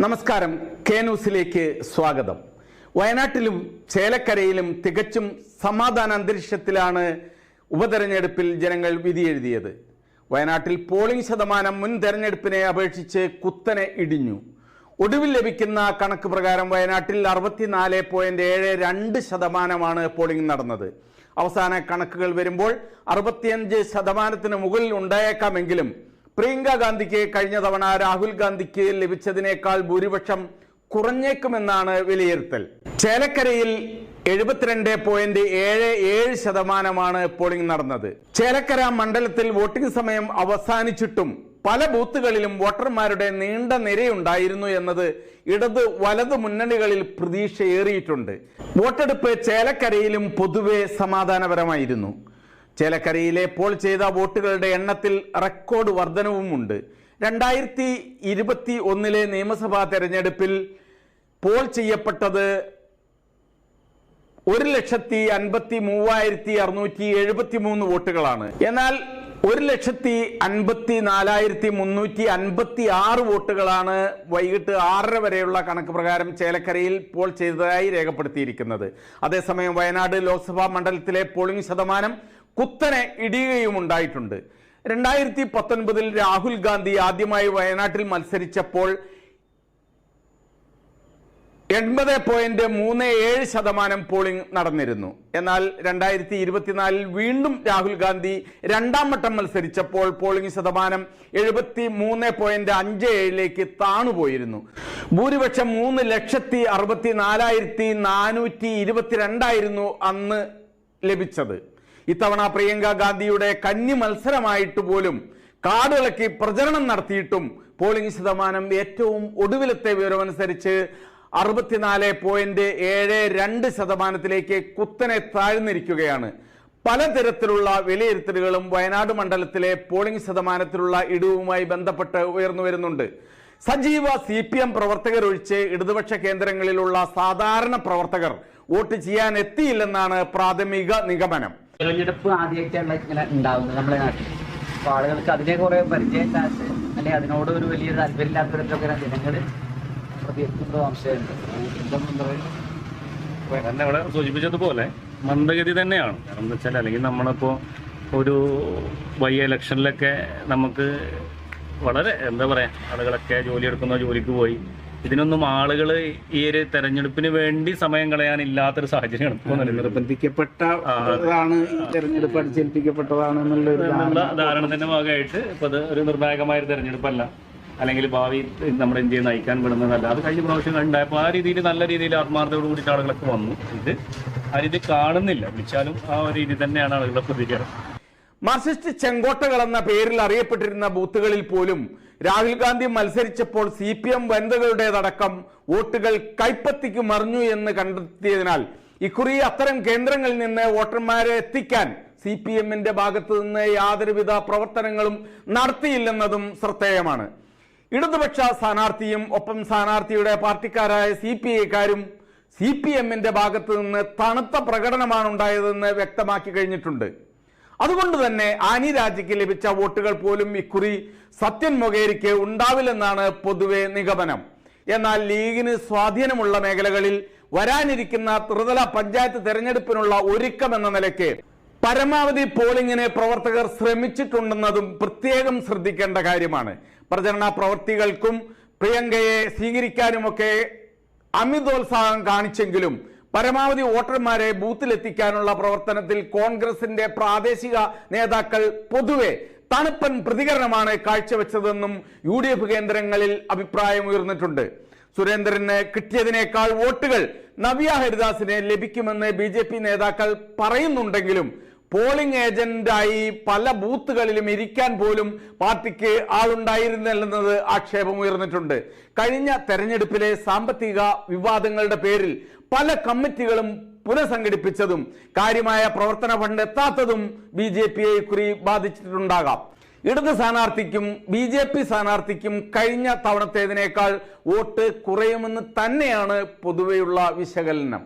നമസ്കാരം. കെ ന്യൂസിലേക്ക് സ്വാഗതം. വയനാട്ടിലും ചേലക്കരയിലും തികച്ചും സമാധാന അന്തരീക്ഷത്തിലാണ് ഉപതെരഞ്ഞെടുപ്പിൽ ജനങ്ങൾ വിധിയെഴുതിയത്. വയനാട്ടിൽ പോളിംഗ് ശതമാനം മുൻ തെരഞ്ഞെടുപ്പിനെ അപേക്ഷിച്ച് കുത്തനെ ഇടിഞ്ഞു. ഒടുവിൽ ലഭിക്കുന്ന കണക്ക് പ്രകാരം വയനാട്ടിൽ അറുപത്തിനാല് പോയിന്റ് ഏഴ് രണ്ട് ശതമാനമാണ് പോളിംഗ് നടന്നത്. അവസാന കണക്കുകൾ വരുമ്പോൾ അറുപത്തിയഞ്ച് ശതമാനത്തിന് മുകളിൽ ഉണ്ടായേക്കാമെങ്കിലും പ്രിയങ്ക ഗാന്ധിക്ക് കഴിഞ്ഞ തവണ രാഹുൽ ഗാന്ധിക്ക് ലഭിച്ചതിനേക്കാൾ ഭൂരിപക്ഷം കുറഞ്ഞേക്കുമെന്നാണ് വിലയിരുത്തൽ. ചേലക്കരയിൽ എഴുപത്തിരണ്ട് പോയിന്റ് ഏഴ് ഏഴ് ശതമാനമാണ് പോളിംഗ് നടന്നത്. ചേലക്കര മണ്ഡലത്തിൽ വോട്ടിംഗ് സമയം അവസാനിച്ചിട്ടും പല ബൂത്തുകളിലും വോട്ടർമാരുടെ നീണ്ട നിരയുണ്ടായിരുന്നു എന്നത് ഇടത് വലത് മുന്നണികളിൽ പ്രതീക്ഷയേറിയിട്ടുണ്ട്. വോട്ടെടുപ്പ് ചേലക്കരയിലും പൊതുവെ സമാധാനപരമായിരുന്നു. ചേലക്കരയിലെ പോൾ ചെയ്ത വോട്ടുകളുടെ എണ്ണത്തിൽ റെക്കോർഡ് വർധനവുമുണ്ട്. രണ്ടായിരത്തി ഇരുപത്തി ഒന്നിലെ നിയമസഭാ തെരഞ്ഞെടുപ്പിൽ പോൾ ചെയ്യപ്പെട്ടത് ഒരു ലക്ഷത്തി അൻപത്തി മൂവായിരത്തി അറുന്നൂറ്റി എഴുപത്തി മൂന്ന് വോട്ടുകളാണ്. എന്നാൽ ഒരു ലക്ഷത്തി അൻപത്തി നാലായിരത്തി മുന്നൂറ്റി അൻപത്തി ആറ് വോട്ടുകളാണ് വൈകിട്ട് ആറര വരെയുള്ള കണക്ക് പ്രകാരം ചേലക്കരയിൽ പോൾ ചെയ്തതായി രേഖപ്പെടുത്തിയിരിക്കുന്നത്. അതേസമയം വയനാട് ലോക്സഭാ മണ്ഡലത്തിലെ പോളിംഗ് ശതമാനം കുത്തനെ ഇടിയുകയും ഉണ്ടായിട്ടുണ്ട്. രണ്ടായിരത്തി പത്തൊൻപതിൽ രാഹുൽ ഗാന്ധി ആദ്യമായി വയനാട്ടിൽ മത്സരിച്ചപ്പോൾ എൺപത് പോയിന്റ് മൂന്ന് ഏഴ് ശതമാനം പോളിംഗ് നടന്നിരുന്നു. എന്നാൽ രണ്ടായിരത്തി ഇരുപത്തിനാലിൽ വീണ്ടും രാഹുൽ ഗാന്ധി രണ്ടാം വട്ടം മത്സരിച്ചപ്പോൾ പോളിംഗ് ശതമാനം എഴുപത്തി മൂന്ന് പോയിന്റ് അഞ്ച് ഏഴിലേക്ക് താണുപോയിരുന്നു. ഭൂരിപക്ഷം മൂന്ന് ലക്ഷത്തി അറുപത്തി നാലായിരത്തി നാനൂറ്റി ഇരുപത്തിരണ്ടായിരുന്നു അന്ന് ലഭിച്ചത്. ഇത്തവണ പ്രിയങ്ക ഗാന്ധിയുടെ കന്നി മത്സരമായിട്ട് പോലും കാടിളക്കി പ്രചരണം നടത്തിയിട്ടും പോളിംഗ് ശതമാനം ഏറ്റവും ഒടുവിലത്തെ വിവരമനുസരിച്ച് അറുപത്തിനാല് പോയിന്റ് ഏഴ് രണ്ട് ശതമാനത്തിലേക്ക് കുത്തനെ താഴ്ന്നിരിക്കുകയാണ്. പലതരത്തിലുള്ള വിലയിരുത്തലുകളും വയനാട് മണ്ഡലത്തിലെ പോളിംഗ് ശതമാനത്തിലുള്ള ഇടിവുമായി ബന്ധപ്പെട്ട് ഉയർന്നു വരുന്നുണ്ട്. സജീവ സി പി എം പ്രവർത്തകരൊഴിച്ച് ഇടതുപക്ഷ കേന്ദ്രങ്ങളിലുള്ള സാധാരണ പ്രവർത്തകർ വോട്ട് ചെയ്യാൻ എത്തിയില്ലെന്നാണ് പ്രാഥമിക നിഗമനം. തെരഞ്ഞെടുപ്പ് ആദ്യമായിട്ടാണ് ഇങ്ങനെ ഉണ്ടാവുന്നത് നമ്മുടെ നാട്ടിൽ. അപ്പൊ ആളുകൾക്ക് അതിനെ കുറെ പരിചയമില്ലാത്ത അല്ലെങ്കിൽ അതിനോട് ഒരു വലിയ താല്പര്യമില്ലാത്തവരൊക്കെ ജനങ്ങൾ പ്രതികരിക്കുമ്പോൾ സംശയമുണ്ട്. തന്നെ സൂചിപ്പിച്ചതുപോലെ മന്ദഗതി തന്നെയാണ്. കാരണം എന്താ വെച്ചാൽ അല്ലെങ്കിൽ നമ്മളിപ്പോ ഒരു വൈ ഇലക്ഷനിലൊക്കെ നമുക്ക് വളരെ എന്താ പറയാ ആളുകളൊക്കെ ജോലി എടുക്കുന്ന ജോലിക്ക് പോയി ഇതിനൊന്നും ആളുകൾ ഈ ഒരു തെരഞ്ഞെടുപ്പിന് വേണ്ടി സമയം കളയാനില്ലാത്തൊരു സാഹചര്യമാണ് ഇപ്പോൾ നിർബന്ധിക്കപ്പെട്ടതാണ് തെരഞ്ഞെടുപ്പ് അടിച്ചേൽപ്പിക്കപ്പെട്ടതാണ് എന്നുള്ള ധാരണത്തിന്റെ ഭാഗമായിട്ട് ഇപ്പൊ അത് ഒരു നിർണായകമായ ഒരു തെരഞ്ഞെടുപ്പല്ല. അല്ലെങ്കിൽ ഭാവി നമ്മുടെ ഇന്ത്യയെ നയിക്കാൻ വിടുന്നതല്ല. അത് കഴിഞ്ഞ പ്രാവശ്യം ഉണ്ടായപ്പോൾ ആ രീതിയിൽ നല്ല രീതിയിൽ ആത്മാർത്ഥയോട് കൂടിയിട്ട് ആളുകളൊക്കെ വന്നു. ഇത് ആ രീതി കാണുന്നില്ല. വിളിച്ചാലും ആ ഒരു രീതി തന്നെയാണ് ആളുകളുടെ പ്രതികരണം. മാർസിസ്റ്റ് ചെങ്കോട്ടകൾ എന്ന പേരിൽ അറിയപ്പെട്ടിരുന്ന ബൂത്തുകളിൽ പോലും രാഹുൽ ഗാന്ധി മത്സരിച്ചപ്പോൾ സി പി എം വനിതകളുടേതടക്കം വോട്ടുകൾ കൈപ്പത്തിക്ക് മറിഞ്ഞു എന്ന് കണ്ടെത്തിയതിനാൽ ഇക്കുറി അത്തരം കേന്ദ്രങ്ങളിൽ നിന്ന് വോട്ടർമാരെ എത്തിക്കാൻ സി പി എമ്മിന്റെ ഭാഗത്തു നിന്ന് യാതൊരുവിധ പ്രവർത്തനങ്ങളും നടത്തിയില്ലെന്നതും ശ്രദ്ധേയമാണ്. ഇടതുപക്ഷ സ്ഥാനാർത്ഥിയും ഒപ്പം സ്ഥാനാർത്ഥിയുടെ പാർട്ടിക്കാരായ സി പി ഐക്കാരും സി പി എമ്മിന്റെ ഭാഗത്തു നിന്ന് തണുത്ത പ്രകടനമാണ് ഉണ്ടായതെന്ന് വ്യക്തമാക്കി കഴിഞ്ഞിട്ടുണ്ട്. അതുകൊണ്ട് തന്നെ ആനി രാജയ്ക്ക് ലഭിച്ച വോട്ടുകൾ പോലും ഇക്കുറി സത്യൻ മൊകേരിക്ക് ഉണ്ടാവില്ലെന്നാണ് പൊതുവെ നിഗമനം. എന്നാൽ ലീഗിന് സ്വാധീനമുള്ള മേഖലകളിൽ വരാനിരിക്കുന്ന ത്രിതല പഞ്ചായത്ത് തെരഞ്ഞെടുപ്പിനുള്ള ഒരുക്കം എന്ന നിലയ്ക്ക് പരമാവധി പോളിംഗിന് പ്രവർത്തകർ ശ്രമിച്ചിട്ടുണ്ടെന്നതും പ്രത്യേകം ശ്രദ്ധിക്കേണ്ട കാര്യമാണ്. പ്രചരണ പ്രവർത്തികൾക്കും പ്രിയങ്കയെ സ്വീകരിക്കാനുമൊക്കെ അമിതോത്സാഹം കാണിച്ചെങ്കിലും പരമാവധി വോട്ടർമാരെ ബൂത്തിലെത്തിക്കാനുള്ള പ്രവർത്തനത്തിൽ കോൺഗ്രസിന്റെ പ്രാദേശിക നേതാക്കൾ പൊതുവെ തണുപ്പൻ പ്രതികരണമാണ് കാഴ്ചവെച്ചതെന്നും യു ഡി എഫ് കേന്ദ്രങ്ങളിൽ അഭിപ്രായമുയർന്നിട്ടുണ്ട് സുരേന്ദ്രന് കിട്ടിയതിനേക്കാൾ വോട്ടുകൾ നവ്യ ഹരിദാസിന് ലഭിക്കുമെന്ന് ബി ജെ പി നേതാക്കൾ പറയുന്നുണ്ടെങ്കിലും പോളിംഗ് ഏജന്റായി പല ബൂത്തുകളിലും ഇരിക്കാൻ പോലും പാർട്ടിക്ക് ആളുണ്ടായിരുന്നില്ലെന്നത് ആക്ഷേപം ഉയർന്നിട്ടുണ്ട്. കഴിഞ്ഞ തെരഞ്ഞെടുപ്പിലെ സാമ്പത്തിക വിവാദങ്ങളുടെ പേരിൽ പല കമ്മിറ്റികളും പുനഃസംഘടിപ്പിച്ചതും കാര്യമായ പ്രവർത്തന ഫണ്ട് എത്താത്തതും ബി ജെ പിയെ കുറി ബാധിച്ചിട്ടുണ്ടാകാം. ഇടത് സ്ഥാനാർത്ഥിക്കും ബി ജെ പി സ്ഥാനാർത്ഥിക്കും കഴിഞ്ഞ തവണത്തേതിനേക്കാൾ വോട്ട് കുറയുമെന്ന് തന്നെയാണ് പൊതുവെയുള്ള വിശകലനം.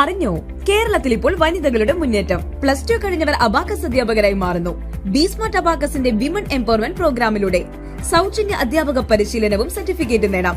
അറിഞ്ഞോ? കേരളത്തിൽ ഇപ്പോൾ വനിതകളുടെ മുന്നേറ്റം. പ്ലസ് ടു കഴിഞ്ഞവർ അബാക്കസ് അധ്യാപകരായി മാറുന്നു. ബീസ്മാർട്ട് അബാക്കസിന്റെ വിമൺ എംപവർമെന്റ് പ്രോഗ്രാമിലൂടെ സൗജന്യ അധ്യാപക പരിശീലനവും സർട്ടിഫിക്കറ്റും നേടാം.